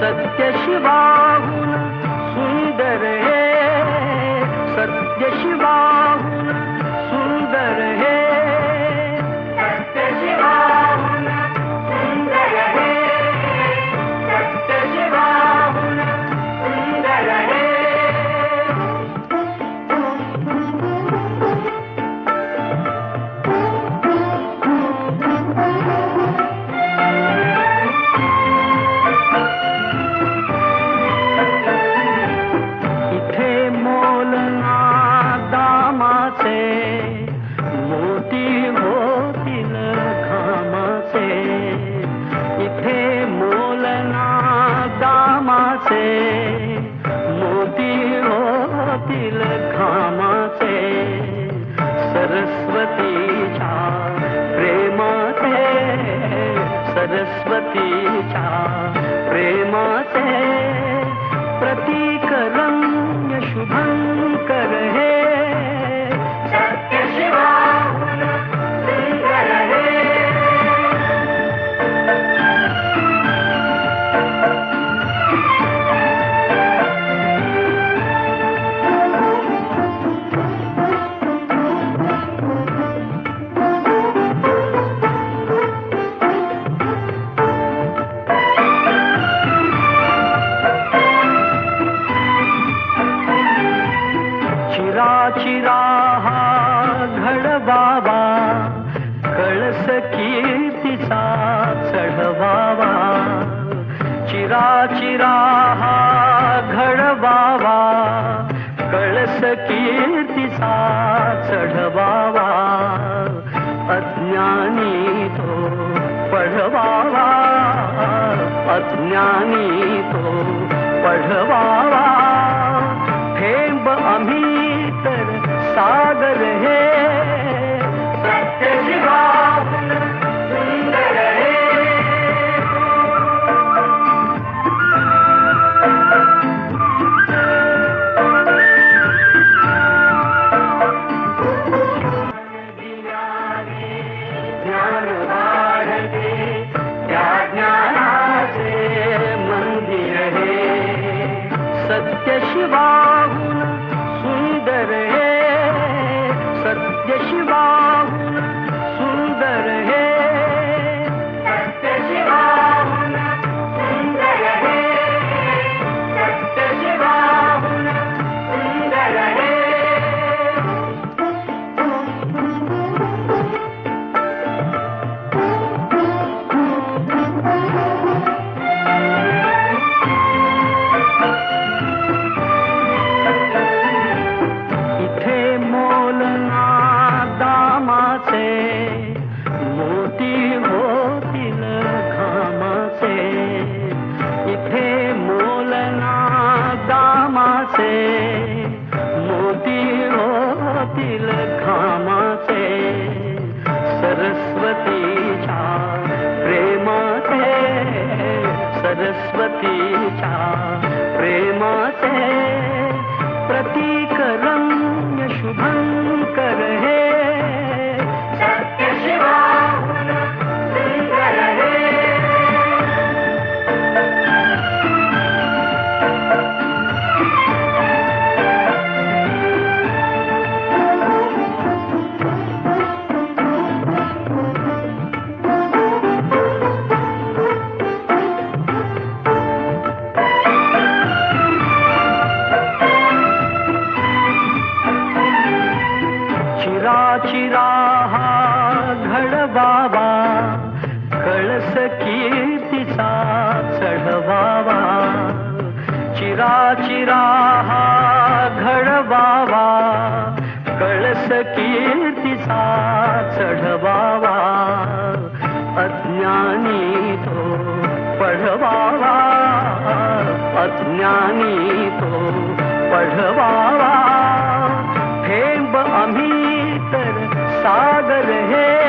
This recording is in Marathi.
सत्य सत्यशिवाहू चिरा हा घडबाबा कळस कीर्तीचा चढवावा चिरा चिरा हा घडबावा कळस कीर्तीचा चढवावा अज्ञानी तो पढवावा अज्ञानी तो पढवावा थेंब आम्ही तर शिवा सरस्वतीच्या प्रेमाचे प्रतीक रम्य शुभंकर हे. कीर्तीचा चढवावा. चिरा चिरा हा घडबावा कळस कीर्तीचा चढवावा. अज्ञानी तो पढवावा. अज्ञानी तो पढवावा. थेंब आम्ही तर सागर हे